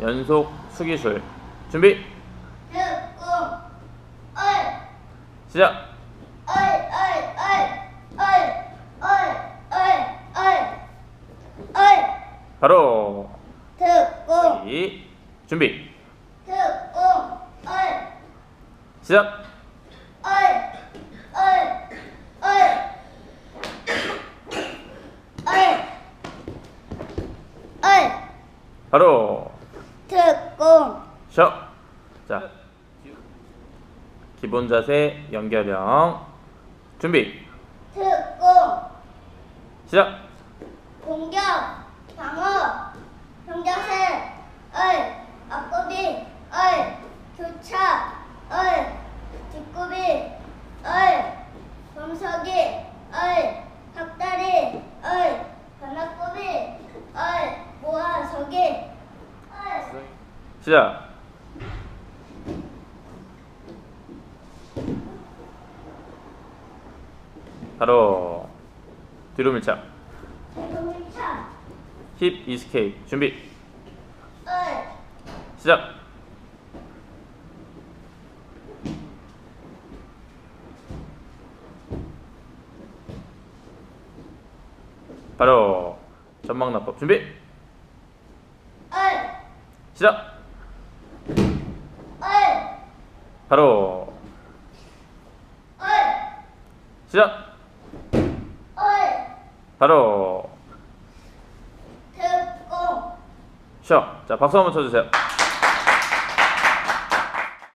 연속 수기술 준비. 시작. 바로 준비. 시작. 바로 듣고 쉬어 자. 기본 자세 연결형. 준비. 듣고 시작. 공격 방어 경자세 어이 앞구비 어이 교차 어이 뒷구비 어이 범석이 어이 닭다리 어이 반납구비 어이 모아서기 어이 시작. 바로 뒤로 밀착. 힙 이스케이프 준비. 시작. 바로 전망 납법. 준비. 어이 시작 어이 바로 시작. 바로 듣고 쉬어 자 박수 한번 쳐주세요